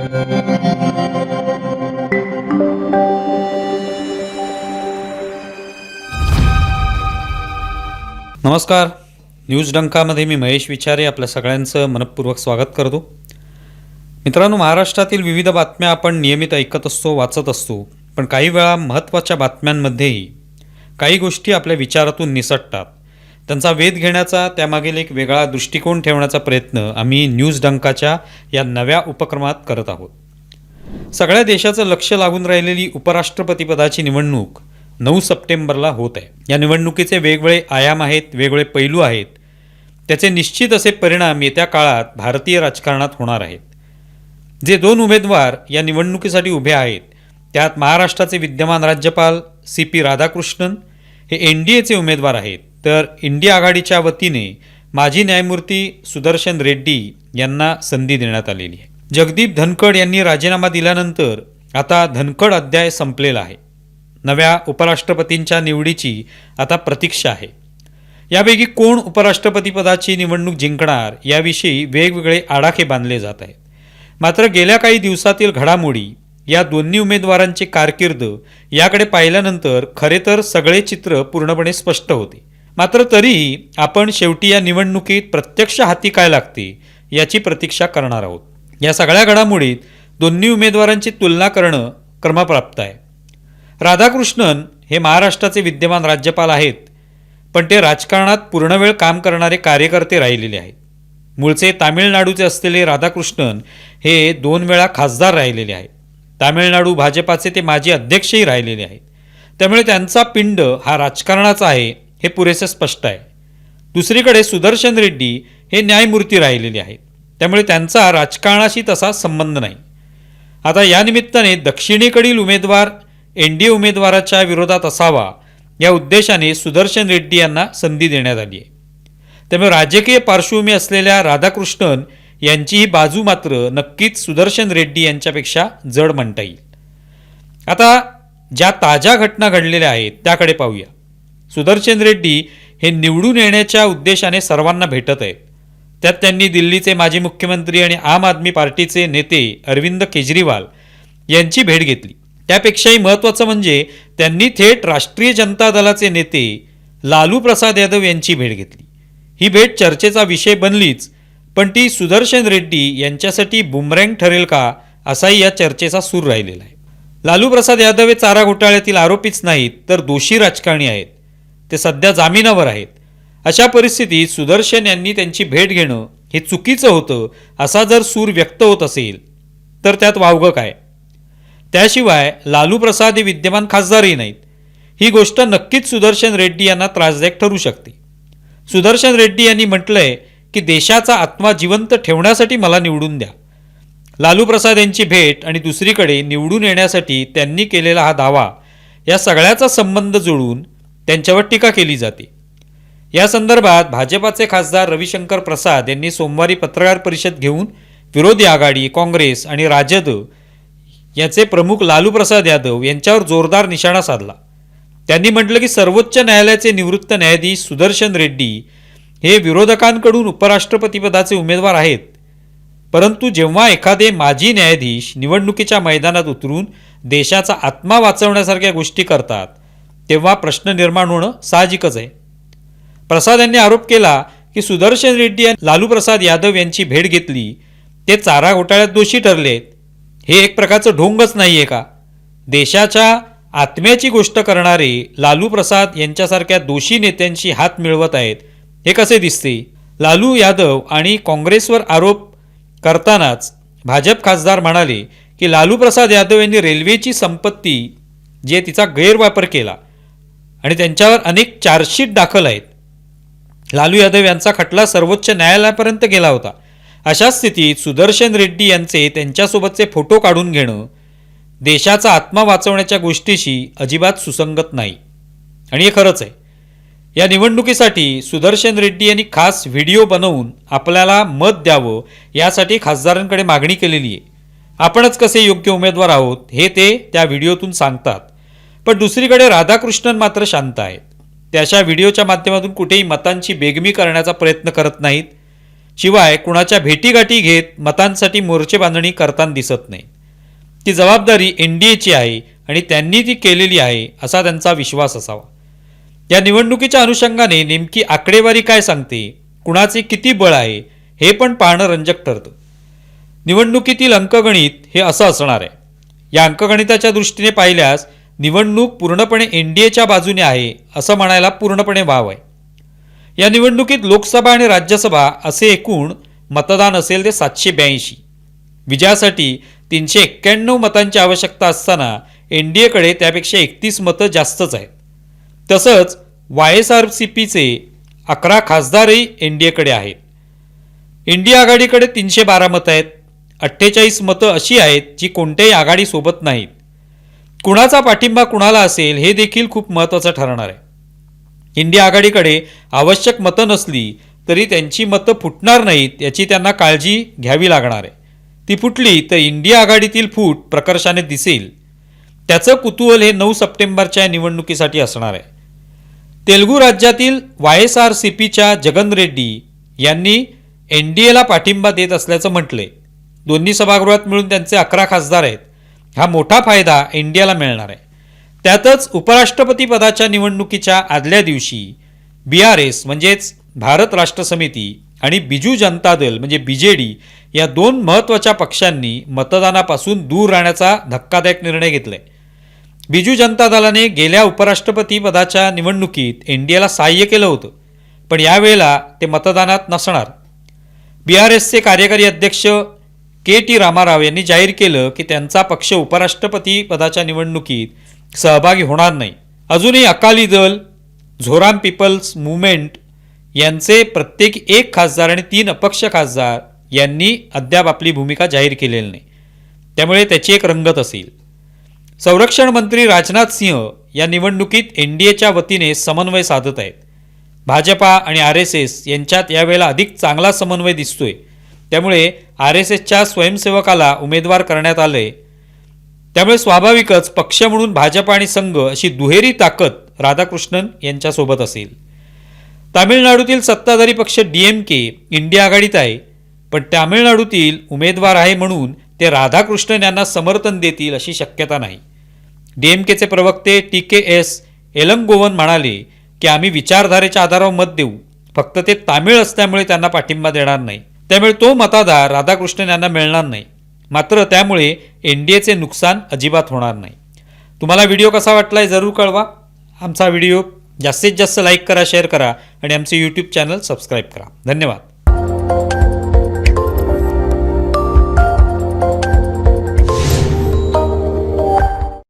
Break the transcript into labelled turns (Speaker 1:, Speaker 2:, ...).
Speaker 1: नमस्कार. न्यूज डंकामध्ये मी महेश विचारे आपल्या सगळ्यांचं मनपूर्वक स्वागत करतो. मित्रांनो महाराष्ट्रातील विविध बातम्या आपण नियमित ऐकत असतो वाचत असतो पण काही वेळा महत्त्वाच्या बातम्यांमध्येही काही गोष्टी आपल्या विचारातून निसटतात. त्यांचा वेध घेण्याचा त्यामागील एक वेगळा दृष्टिकोन ठेवण्याचा प्रयत्न आम्ही न्यूज डंकाच्या या नव्या उपक्रमात करत आहोत. सगळ्या देशाचं लक्ष लागून राहिलेली उपराष्ट्रपतीपदाची निवडणूक नऊ सप्टेंबरला होत आहे. या निवडणुकीचे वेगवेगळे आयाम आहेत वेगवेगळे पैलू आहेत. त्याचे निश्चित असे परिणाम येत्या काळात भारतीय राजकारणात होणार आहेत. जे दोन उमेदवार या निवडणुकीसाठी उभे आहेत त्यात महाराष्ट्राचे विद्यमान राज्यपाल सी पी राधाकृष्णन हे एन डी एचे उमेदवार आहेत. तर इंडिया आघाडीच्या वतीने माजी न्यायमूर्ती सुदर्शन रेड्डी यांना संधी देण्यात आलेली आहे. जगदीप धनखड यांनी राजीनामा दिल्यानंतर आता धनखड अध्याय संपलेला आहे. नव्या उपराष्ट्रपतींच्या निवडीची आता प्रतीक्षा आहे. यापैकी कोण उपराष्ट्रपतीपदाची निवडणूक जिंकणार याविषयी वेगवेगळे आडाखे बांधले जात आहेत. मात्र गेल्या काही दिवसातील घडामोडी या दोन्ही उमेदवारांची कारकीर्द याकडे पाहिल्यानंतर खरे तर सगळे चित्र पूर्णपणे स्पष्ट होते. मात्र तरीही आपण शेवटी या निवडणुकीत प्रत्यक्ष हाती काय लागते याची प्रतीक्षा करणार आहोत. या सगळ्या घडामोडीत दोन्ही उमेदवारांची तुलना करणं क्रमप्राप्त आहे. राधाकृष्णन हे महाराष्ट्राचे विद्यमान राज्यपाल आहेत पण ते राजकारणात पूर्णवेळ काम करणारे कार्यकर्ते राहिलेले आहेत. मूळचे तामिळनाडूचे असलेले राधाकृष्णन हे दोन वेळा खासदार राहिलेले आहेत. तामिळनाडू भाजपाचे ते माजी अध्यक्षही राहिलेले आहेत. त्यामुळे त्यांचा पिंड हा राजकारणाचा आहे हे पुरेसे स्पष्ट आहे. दुसरीकडे सुदर्शन रेड्डी हे न्यायमूर्ती राहिलेले आहेत. त्यामुळे त्यांचा राजकारणाशी तसा संबंध नाही. आता या निमित्ताने दक्षिणेकडील उमेदवार एन डी ए उमेदवाराच्या विरोधात असावा या उद्देशाने सुदर्शन रेड्डी यांना संधी देण्यात आली आहे. त्यामुळे राजकीय पार्श्वभूमी असलेल्या राधाकृष्णन यांची ही बाजू मात्र नक्कीच सुदर्शन रेड्डी यांच्यापेक्षा जड म्हणता येईल. आता ज्या ताज्या घटना घडलेल्या आहेत त्याकडे पाहूया. सुदर्शन रेड्डी हे निवडून येण्याच्या उद्देशाने सर्वांना भेटत आहेत. त्यात त्यांनी दिल्लीचे माजी मुख्यमंत्री आणि आम आदमी पार्टीचे नेते अरविंद केजरीवाल यांची भेट घेतली. त्यापेक्षाही महत्त्वाचं म्हणजे त्यांनी थेट राष्ट्रीय जनता दलाचे नेते लालू प्रसाद यादव यांची भेट घेतली. ही भेट चर्चेचा विषय बनलीच पण ती सुदर्शन रेड्डी यांच्यासाठी बुमरँग ठरेल का असाही या चर्चेचा सूर राहिलेला आहे. लालू प्रसाद यादव हे चारा घोटाळ्यातील आरोपीच नाहीत तर दोषी राजकारणी आहेत. ते सध्या जामिनावर आहेत. अशा परिस्थितीत सुदर्शन यांनी त्यांची भेट घेणं हे चुकीचं होतं असा जर सूर व्यक्त होत असेल तर त्यात वावगं काय? त्याशिवाय लालू प्रसाद हे विद्यमान खासदारही नाहीत. ही गोष्ट नक्कीच सुदर्शन रेड्डी यांना त्रासदायक ठरू शकते. सुदर्शन रेड्डी यांनी म्हटलंय की देशाचा आत्मा जिवंत ठेवण्यासाठी मला निवडून द्या. लालू प्रसाद यांची भेट आणि दुसरीकडे निवडून येण्यासाठी त्यांनी केलेला हा दावा या सगळ्याचा संबंध जोडून त्यांच्यावर टीका केली जाते. या संदर्भात भाजपाचे खासदार रविशंकर प्रसाद यांनी सोमवारी पत्रकार परिषद घेऊन विरोधी आघाडी काँग्रेस आणि राजद याचे प्रमुख लालू प्रसाद यादव यांच्यावर जोरदार निशाणा साधला. त्यांनी म्हटलं की सर्वोच्च न्यायालयाचे निवृत्त न्यायाधीश सुदर्शन रेड्डी हे विरोधकांकडून उपराष्ट्रपतीपदाचे उमेदवार आहेत. परंतु जेव्हा एखादे माजी न्यायाधीश निवडणुकीच्या मैदानात उतरून देशाचा आत्मा वाचवण्यासारख्या गोष्टी करतात तेव्हा प्रश्न निर्माण होणं साहजिकच आहे. प्रसाद यांनी आरोप केला की सुदर्शन रेड्डी आणि लालू प्रसाद यादव यांची भेट घेतली. ते चारा घोटाळ्यात दोषी ठरलेत. हे एक प्रकारचं ढोंगच नाही आहे का? देशाच्या आत्म्याची गोष्ट करणारे लालू प्रसाद यांच्यासारख्या दोषी नेत्यांशी हात मिळवत आहेत. हे कसे दिसते? लालू यादव आणि काँग्रेसवर आरोप करतानाच भाजप खासदार म्हणाले की लालू प्रसाद यादव यांनी रेल्वेची संपत्ती जे तिचा गैरवापर केला आणि त्यांच्यावर अनेक चार्जशीट दाखल आहेत. लालू यादव यांचा खटला सर्वोच्च न्यायालयापर्यंत गेला होता. अशा स्थितीत सुदर्शन रेड्डी यांचे त्यांच्यासोबतचे फोटो काढून घेणं देशाचा आत्मा वाचवण्याच्या गोष्टीशी अजिबात सुसंगत नाही. आणि हे खरंच आहे. या निवडणुकीसाठी सुदर्शन रेड्डी यांनी खास व्हिडिओ बनवून आपल्याला मत द्यावं यासाठी खासदारांकडे मागणी केलेली आहे. आपणच कसे योग्य उमेदवार आहोत हे ते त्या व्हिडिओतून सांगतात. पण दुसरीकडे राधाकृष्णन मात्र शांत आहेत. त्याच्या अशा व्हिडिओच्या माध्यमातून कुठेही मतांची बेगमी करण्याचा प्रयत्न करत नाहीत. शिवाय कुणाच्या भेटीगाठी घेत मतांसाठी मोर्चे बांधणी करताना दिसत नाही ती जबाबदारी एन डी एची आहे आणि त्यांनी ती केलेली आहे असा त्यांचा विश्वास असावा. या निवडणुकीच्या अनुषंगाने नेमकी आकडेवारी काय सांगते कुणाचे किती बळ आहे हे पण पाहणं रंजक ठरतं. निवडणुकीतील अंकगणित हे असं असणार आहे. या अंकगणिताच्या दृष्टीने पाहिल्यास निवडणूक पूर्णपणे एन डी एच्या बाजूने आहे असं म्हणायला पूर्णपणे वाव आहे. या निवडणुकीत लोकसभा आणि राज्यसभा असे एकूण मतदान असेल ते सातशे ब्याऐंशी. विजयासाठी तीनशे एक्क्याण्णव मतांची आवश्यकता असताना एन डी एकडे त्यापेक्षा एकतीस मतं जास्तच आहेत. तसंच वाय एस आर सी पीचे अकरा खासदारही एन डी एकडे आहेत. ए आघाडीकडे तीनशे बारा मतं आहेत. अठ्ठेचाळीस मतं अशी आहेत जी कोणत्याही आघाडीसोबत नाहीत. कुणाचा पाठिंबा कुणाला असेल हे देखील खूप महत्त्वाचं ठरणार आहे. इंडिया आघाडीकडे आवश्यक मतं नसली तरी त्यांची मतं फुटणार नाहीत याची त्यांना काळजी घ्यावी लागणार आहे. ती फुटली तर इंडिया आघाडीतील फूट प्रकर्षाने दिसेल. त्याचं कुतूहल हे नऊ सप्टेंबरच्या निवडणुकीसाठी असणार आहे. तेलुगू राज्यातील वाय एस आर सी पीच्या जगन रेड्डी यांनी एन डी एला पाठिंबा देत असल्याचं म्हटलंय. दोन्ही सभागृहात मिळून त्यांचे अकरा खासदार आहेत. हा मोठा फायदा इंडियाला मिळणार आहे. त्यातच उपराष्ट्रपती पदाच्या निवडणुकीच्या आदल्या दिवशी बी आर एस म्हणजेच भारत राष्ट्र समिती आणि बिजू जनता दल म्हणजे बी जे डी या दोन महत्त्वाच्या पक्षांनी मतदानापासून दूर राहण्याचा धक्कादायक निर्णय घेतलाय बिजू जनता दलाने गेल्या उपराष्ट्रपती पदाच्या निवडणुकीत एनडीएला सहाय्य केलं होतं पण यावेळेला ते मतदानात नसणार. बी आर एसचे कार्यकारी अध्यक्ष के टी रामाराव यांनी जाहीर केलं की त्यांचा पक्ष उपराष्ट्रपती पदाच्या निवडणुकीत सहभागी होणार नाही. अजूनही अकाली दल झोराम पीपल्स मुवमेंट यांचे प्रत्येक एक खासदार आणि तीन अपक्ष खासदार यांनी अद्याप आपली भूमिका जाहीर केलेली नाही. त्यामुळे त्याची एक रंगत असेल. संरक्षण मंत्री राजनाथ सिंह या निवडणुकीत एन डी एच्या वतीने समन्वय साधत आहेत. भाजपा आणि आर एस एस यांच्यात यावेळेला अधिक चांगला समन्वय दिसतोय. त्यामुळे आर एस एसच्या स्वयंसेवकाला उमेदवार करण्यात आले. त्यामुळे स्वाभाविकच पक्ष म्हणून भाजप आणि संघ अशी दुहेरी ताकद राधाकृष्णन यांच्यासोबत असेल. तामिळनाडूतील सत्ताधारी पक्ष डी एम के इंडिया आघाडीत आहे. पण तामिळनाडूतील उमेदवार आहे म्हणून ते राधाकृष्णन यांना समर्थन देतील अशी शक्यता नाही. डी एम केचे प्रवक्ते टी के एस एलंगोवन म्हणाले की आम्ही विचारधारेच्या आधारावर मत देऊ. फक्त ते तामिळ असल्यामुळे त्यांना पाठिंबा देणार नाही. त्यामुळे तो मतदार राधाकृष्णन यांना मिळणार नाही. मात्र त्यामुळे एन डी एचे नुकसान अजिबात होणार नाही. तुम्हाला व्हिडिओ कसा वाटला आहे जरूर कळवा. आमचा व्हिडिओ जास्तीत जास्त लाईक करा शेअर करा आणि आमचे यूट्यूब चॅनल सबस्क्राईब करा. धन्यवाद.